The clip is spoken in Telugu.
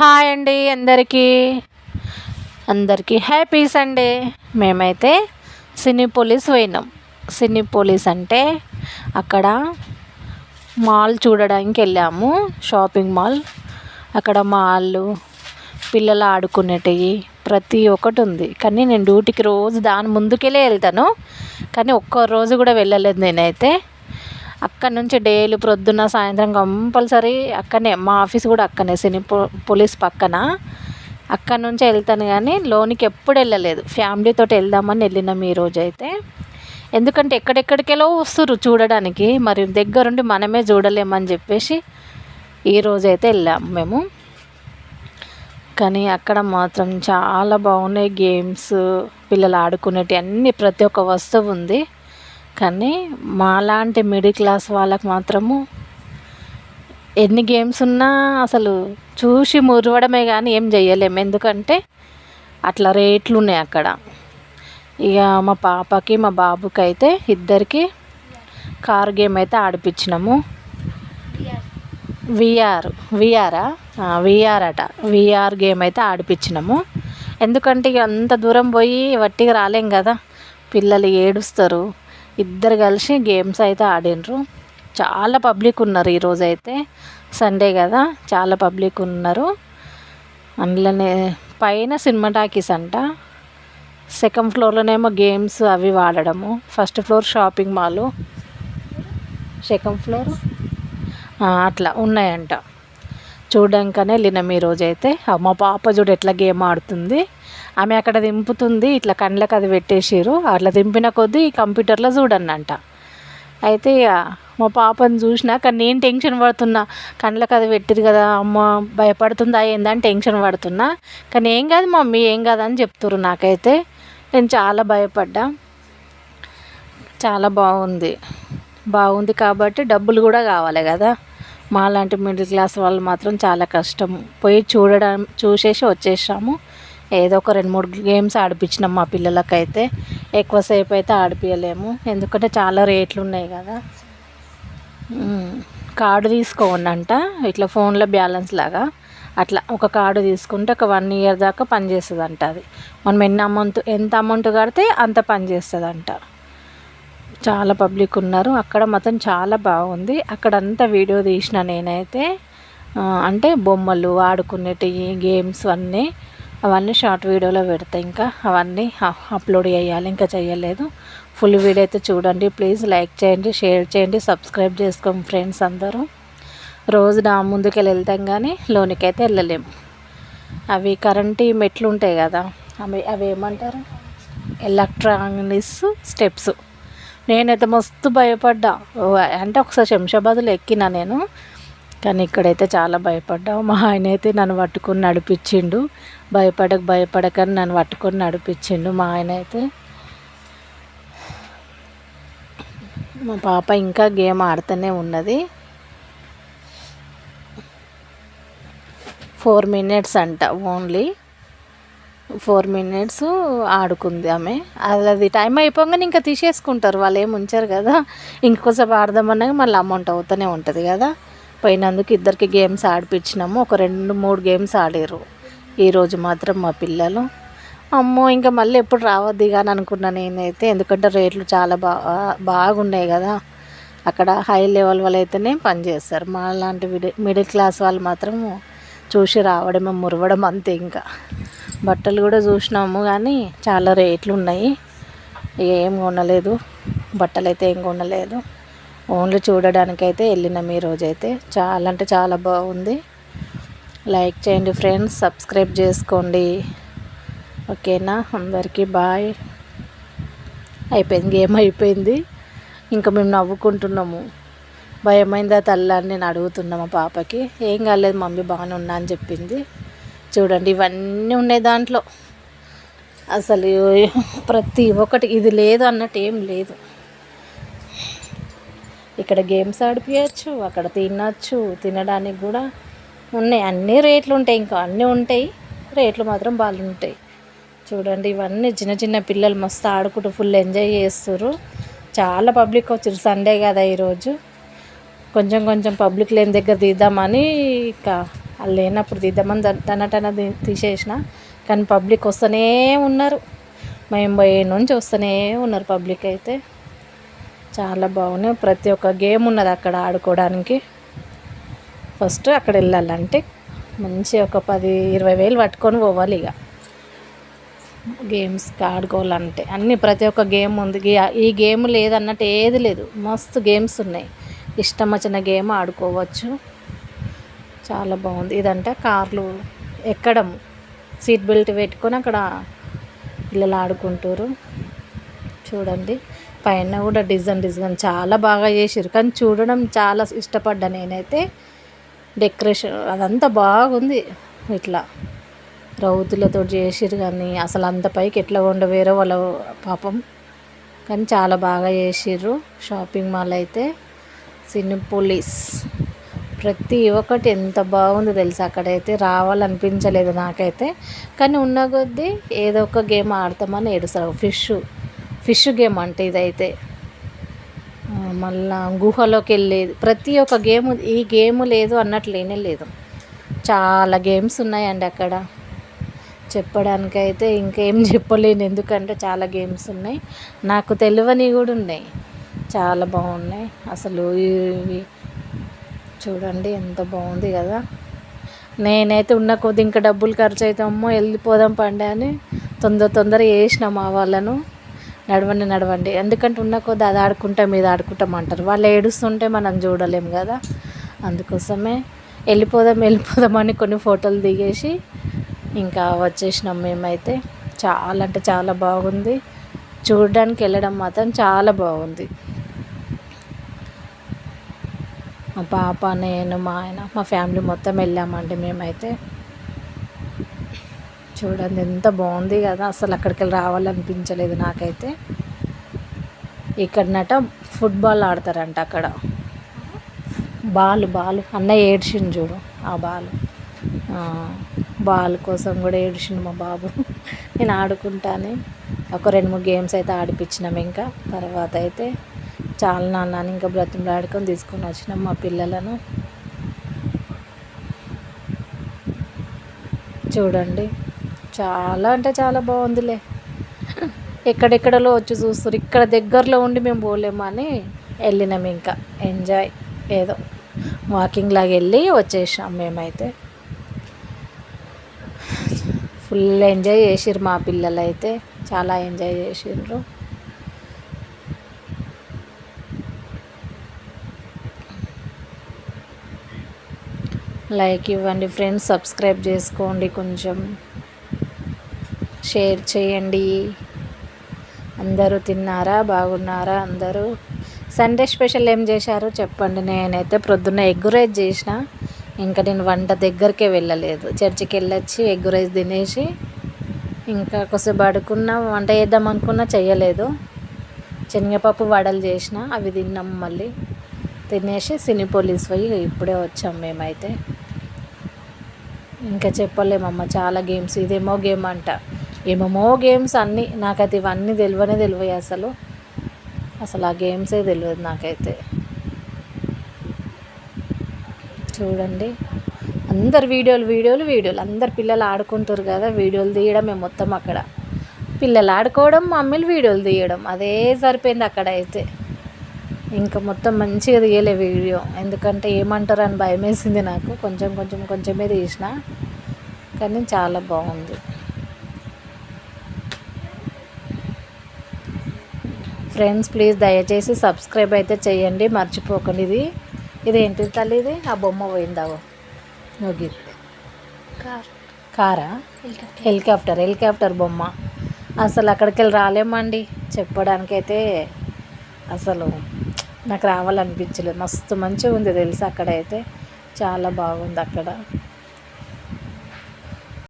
హాయ్ అండి అందరికీ. అందరికీ హ్యాపీ సండే. మేమైతే సినీ పోలీస్ పోయినాం. సినీ పోలీస్ అంటే అక్కడ మాల్ చూడడానికి వెళ్ళాము. Shopping mall. అక్కడ మాల్లు పిల్లలు ఆడుకునేటివి ప్రతి ఒక్కటి ఉంది. కానీ నేను డ్యూటీకి రోజు దాని ముందుకెళ్ళే వెళ్తాను. కానీ ఒక్క రోజు కూడా వెళ్ళలేదు నేనైతే. అక్కడ నుంచి డైలీ ప్రొద్దున సాయంత్రం కంపల్సరీ అక్కడనే మా ఆఫీస్ కూడా అక్కడనే సినీ పోలీస్ పక్కన. అక్కడ నుంచి వెళ్తాను కానీ లోనికి ఎప్పుడు వెళ్ళలేదు. ఫ్యామిలీతో వెళ్దామని వెళ్ళినాం ఈరోజు అయితే. ఎందుకంటే ఎక్కడెక్కడికెళ్ళో వస్తుర్రు చూడడానికి మరి దగ్గరుండి మనమే చూడలేమని చెప్పేసి ఈరోజు అయితే వెళ్ళాము మేము. కానీ అక్కడ మాత్రం చాలా బాగున్నాయి గేమ్స్ పిల్లలు ఆడుకునేటి అన్నీ ప్రతి ఒక్క వస్తువు ఉంది. కానీ మాలాంటి మిడిల్ క్లాస్ వాళ్ళకు మాత్రము ఎన్ని గేమ్స్ ఉన్నా అసలు చూసి మురవడమే కానీ ఏం చేయలేము ఎందుకంటే అట్లా రేట్లు ఉన్నాయి అక్కడ. ఇక మా పాపకి మా బాబుకి అయితే ఇద్దరికి కార్ గేమ్ అయితే ఆడిపించినాము విఆర్ విఆరా విఆర్ అట. విఆర్ గేమ్ అయితే ఆడిపించినాము ఎందుకంటే ఇక అంత దూరం పోయి వట్టిగా రాలేం కదా. పిల్లలు ఏడుస్తారు. ఇద్దరు కలిసి గేమ్స్ అయితే ఆడినరు చాలా పబ్లిక్ ఉన్నారు ఈరోజు అయితే. సండే కదా చాలా పబ్లిక్ ఉన్నారు. అందులోనే పైన సినిమా టాకీస్ అంట సెకండ్ ఫ్లోర్లోనేమో గేమ్స్ అవి వాడడము. First floor shopping mall second floor అట్లా ఉన్నాయంట. చూడడానికనే వెళ్ళినాం ఈరోజు అయితే మా పాప చూడు ఎట్లా గేమ్ ఆడుతుంది. ఆమె అక్కడ దింపుతుంది ఇట్లా కండ్లకు అది పెట్టేసారు అట్లా దింపిన కొద్దీ కంప్యూటర్లో చూడన్నంట. అయితే ఇక మా పాపని చూసినా కానీ నేను టెన్షన్ పడుతున్నా. కండ్లకు అది పెట్టిరు కదా అమ్మ భయపడుతుందా ఏందని టెన్షన్ పడుతున్నా. కానీ ఏం కాదు మమ్మీ ఏం కాదని చెప్తున్నారు నాకైతే. నేను చాలా భయపడ్డా. చాలా బాగుంది. బాగుంది కాబట్టి డబ్బులు కూడా కావాలి కదా. మాలాంటి మిడిల్ క్లాస్ వాళ్ళు మాత్రం చాలా కష్టం. పోయి చూడడం చూసేసి వచ్చేసాము. ఏదో ఒక రెండు మూడు గేమ్స్ ఆడిపించినాం మా పిల్లలకైతే. ఎక్కువసేపు అయితే ఆడిపించలేము ఎందుకంటే చాలా రేట్లు ఉన్నాయి కదా. కార్డు తీసుకోనంట ఇట్లా ఫోన్లో బ్యాలెన్స్ లాగా. అట్లా ఒక కార్డు తీసుకుంటే ఒక వన్ ఇయర్ దాకా పనిచేస్తుంది అంట అది. మనం ఎన్ని అమౌంట్ ఎంత అమౌంట్ కడితే అంత పనిచేస్తుంది అంట చాలా పబ్లిక్ ఉన్నారు. అక్కడ మాత్రం చాలా బాగుంది. అక్కడంతా వీడియో తీసిన నేనైతే అంటే బొమ్మలు ఆడుకునేటివి గేమ్స్ అన్నీ అవన్నీ షార్ట్ వీడియోలో పెడతా. ఇంకా అవన్నీ అప్లోడ్ చేయాలి. ఇంకా చేయలేదు. ఫుల్ వీడియో అయితే చూడండి. ప్లీజ్ లైక్ చేయండి షేర్ చేయండి సబ్స్క్రైబ్ చేసుకోండి ఫ్రెండ్స్ అందరూ. రోజు నా ముందుకెళ్ళి వెళ్తాం కానీ లోనికైతే వెళ్ళలేము అవి కరెంటు మెట్లు ఉంటాయి కదా అవి అవి ఏమంటారు? Electronics steps. నేనైతే మస్తు భయపడ్డా. అంటే ఒకసారి శంషాబాద్లో ఎక్కినా నేను. కానీ ఇక్కడైతే చాలా భయపడ్డా. మా ఆయన అయితే నన్ను పట్టుకొని నడిపించిండు. భయపడక భయపడకని నన్ను పట్టుకొని నడిపించిండు మా ఆయన అయితే. మా పాప ఇంకా గేమ్ ఆడుతూనే ఉన్నది. ఫోర్ మినిట్స్ అంట ఓన్లీ. ఫోర్ మినిట్స్ ఆడుకుంది ఆమె. అది టైం అయిపోగానే ఇంకా తీసేసుకుంటారు. వాళ్ళు ఏమి ఉంచారు కదా. ఇంకొకసేపు ఆడదామన్నా మళ్ళీ అమౌంట్ అవుతూనే ఉంటుంది కదా. పోయినందుకు ఇద్దరికి గేమ్స్ ఆడిపించినాము ఒక రెండు మూడు గేమ్స్ ఆడారు. ఈరోజు మాత్రం మా పిల్లలు. అమ్మో ఇంకా మళ్ళీ ఎప్పుడు రావద్దు అని అనుకున్నా నేనైతే. ఎందుకంటే రేట్లు చాలా బాగా బాగున్నాయి కదా. అక్కడ హై లెవెల్ వాళ్ళు అయితేనే పనిచేస్తారు మా లాంటి మిడిల్ క్లాస్ వాళ్ళు మాత్రం చూసి రావడమే మురవడం అంతే ఇంకా. బట్టలు కూడా చూసినాము కానీ చాలా రేట్లు ఉన్నాయి. ఏం కొనలేదు. బట్టలు అయితే ఏం కొనలేదు. ఓన్లీ చూడడానికైతే వెళ్ళినాం ఈరోజైతే చాలా అంటే చాలా బాగుంది. లైక్ చేయండి ఫ్రెండ్స్ సబ్స్క్రైబ్ చేసుకోండి. ఓకేనా? అందరికీ బాయ్. అయిపోయింది గేమ్ అయిపోయింది. ఇంకా మేము నవ్వుకుంటున్నాము. భయమైందా తల్లి అని నేను అడుగుతున్నా మా పాపకి. ఏం కాలేదు మమ్మీ బాగానే ఉన్నా అని చెప్పింది. చూడండి ఇవన్నీ ఉన్నాయి దాంట్లో. అసలు ప్రతి ఒక్కటి ఇది లేదు అన్నట్టు ఏం లేదు. ఇక్కడ గేమ్స్ ఆడిపించచ్చు అక్కడ తినచ్చు తినడానికి కూడా ఉన్నాయి. అన్నీ రేట్లు ఉంటాయి ఇంకా అన్నీ ఉంటాయి. రేట్లు మాత్రం బాగుంటాయి చూడండి ఇవన్నీ చిన్న చిన్న పిల్లలు మస్తు ఆడుకుంటూ ఫుల్ ఎంజాయ్ చేస్తారు చాలా పబ్లిక్ వచ్చారు సండే కదా ఈరోజు. కొంచెం కొంచెం పబ్లిక్ లేని దగ్గర తీద్దామని ఇక వాళ్ళు లేనప్పుడు తీద్దామని టనటన తీసేసిన. కానీ పబ్లిక్ వస్తూనే ఉన్నారు. మేము పోయే నుంచి వస్తూనే ఉన్నారు పబ్లిక్ అయితే. చాలా బాగున్నాయి. ప్రతి ఒక్క గేమ్ ఉన్నది అక్కడ ఆడుకోవడానికి. ఫస్ట్ అక్కడ వెళ్ళాలంటే మంచి ఒక పది ఇరవై వేలు పట్టుకొని పోవాలి ఇక. గేమ్స్కి ఆడుకోవాలంటే. అన్ని ప్రతి ఒక్క గేమ్ ఉంది. ఈ గేమ్ లేదన్నట్టు ఏది లేదు. మస్తు గేమ్స్ ఉన్నాయి. ఇష్టం వచ్చిన గేమ్ ఆడుకోవచ్చు. చాలా బాగుంది. ఇదంటే కార్లు ఎక్కడం. సీట్ బెల్ట్ పెట్టుకొని అక్కడ పిల్లలు ఆడుకుంటారు. చూడండి. పైన కూడా డిజైన్ డిజైన్ చాలా బాగా చేసారు కానీ చూడడం చాలా ఇష్టపడ్డా నేనైతే. డెకరేషన్ అదంతా బాగుంది. ఇట్లా రౌతులతో చేసిరు కానీ అసలు అంత పైకి ఎట్లా ఉండవేరో వాళ్ళ పాపం. కానీ చాలా బాగా చేసిర్రు. షాపింగ్ మాల్ అయితే. సినిపోలీస్. ప్రతి ఒక్కటి ఎంత బాగుంది తెలుసు? అక్కడైతే రావాలనిపించలేదు నాకైతే. కానీ ఉన్న కొద్దీ ఏదో ఒక గేమ్ ఆడతామని ఏడుస్తారు. ఫిష్ ఫిష్ గేమ్ అంటే ఇదైతే. మళ్ళా గుహలోకి వెళ్ళేది ప్రతి ఒక్క గేమ్ ఈ గేమ్ లేదు అన్నట్లేనే లేదు. చాలా గేమ్స్ ఉన్నాయండి అక్కడ. చెప్పడానికైతే ఇంకేం చెప్పలేను. ఎందుకంటే చాలా గేమ్స్ ఉన్నాయి. నాకు తెలియని కూడా ఉన్నాయి. చాలా బాగున్నాయి. అసలు ఇవి చూడండి ఎంత బాగుంది కదా. నేనైతే ఉన్న కొద్ది ఇంకా డబ్బులు ఖర్చు అవుతామో వెళ్ళిపోదాం పండి అని తొందర తొందర వేసిన మా వాళ్ళను. నడవండి నడవండి. ఎందుకంటే ఉన్న కొద్ది అది ఆడుకుంటాం ఇది ఆడుకుంటాం అంటారు. వాళ్ళు ఏడుస్తుంటే మనం చూడలేం కదా. అందుకోసమే వెళ్ళిపోదాం వెళ్ళిపోదాం అని కొన్ని ఫోటోలు దిగేసి ఇంకా వచ్చేసినాం మేమైతే. చాలా అంటే చాలా బాగుంది. చూడడానికి వెళ్ళడం మాత్రం చాలా బాగుంది. మా పాప నేను మా ఆయన మా ఫ్యామిలీ మొత్తం వెళ్ళామండి మేమైతే. చూడండి ఎంత బాగుంది కదా అసలు అక్కడికి వెళ్ళి రావాలనిపించలేదు నాకైతే. ఇక్కడనట ఫుట్బాల్ ఆడతారంట అక్కడ. Ball ball. అన్న ఏడ్చిండు చూడు ఆ బాల్. బాల్ కోసం కూడా ఏడ్చిండు మా బాబు. నేను ఆడుకుంటానే. ఒక రెండు మూడు గేమ్స్ అయితే ఆడిపించినాం ఇంకా. తర్వాత అయితే చాలా నాన్న ఇంకా బ్రతిమలాడుకొని తీసుకొని వచ్చినాం మా పిల్లలను. చూడండి. చాలా అంటే చాలా బాగుందిలే. ఎక్కడెక్కడలో వచ్చి చూస్తారు ఇక్కడ దగ్గరలో ఉండి మేము పోలేము అని వెళ్ళినాం ఇంకా. ఎంజాయ్ ఏదో వాకింగ్ లాగా వెళ్ళి వచ్చేసాం మేమైతే. ఫుల్ ఎంజాయ్ చేసిర్రు మా పిల్లలు అయితే చాలా ఎంజాయ్ చేసిండ్రు లైక్ ఇవ్వండి ఫ్రెండ్స్ సబ్స్క్రైబ్ చేసుకోండి కొంచెం. షేర్ చేయండి. అందరూ తిన్నారా బాగున్నారా అందరూ? సండే స్పెషల్ ఏం చేశారో? చెప్పండి. నేనైతే ప్రొద్దున్న ఎగ్ రైస్ చేసిన. ఇంకా నేను వంట దగ్గరికే వెళ్ళలేదు. చర్చికి వెళ్ళొచ్చి ఎగ్ రైస్ తినేసి ఇంకా కొద్దిసేపు పడుకున్న వంట చేద్దాం అనుకున్నా చేయలేదు. శనగపప్పు వడలు చేసిన అవి తిన్నాం మళ్ళీ. తినేసి సినీ పోలీస్ పోయి ఇప్పుడే వచ్చాం మేమైతే. ఇంకా చెప్పలేమమ్మ చాలా గేమ్స్ ఇదేమో గేమ్ అంట. ఏమేమో గేమ్స్ అన్నీ నాకైతే ఇవన్నీ తెలియనే తెలివయి అసలు. అసలు ఆ గేమ్సే తెలియదు నాకైతే. చూడండి. అందరు వీడియోలు వీడియోలు వీడియోలు. అందరు పిల్లలు ఆడుకుంటారు కదా వీడియోలు తీయడమే మొత్తం అక్కడ. పిల్లలు ఆడుకోవడం మమ్మీలు వీడియోలు తీయడం. అదే సరిపోయింది అక్కడ అయితే ఇంకా మొత్తం మంచిగా తీయలే వీడియో. ఎందుకంటే ఏమంటారు అని భయం వేసింది నాకు. కొంచెం కొంచెం కొంచెమే తీసిన. కానీ చాలా బాగుంది. ఫ్రెండ్స్ ప్లీజ్ దయచేసి సబ్స్క్రైబ్ అయితే చేయండి. మర్చిపోకండి ఇది. ఇది ఏంటి తల్లి ఇది? ఆ బొమ్మ పోయిందావో నొగి కారా. హెలికాప్టర్. హెలికాప్టర్ బొమ్మ. అసలు అక్కడికి వెళ్ళి రాలేమండి. చెప్పడానికైతే అసలు నాకు రావాలనిపించలేదు. మస్తు మంచిగా ఉంది తెలుసు అక్కడైతే. చాలా బాగుంది అక్కడ.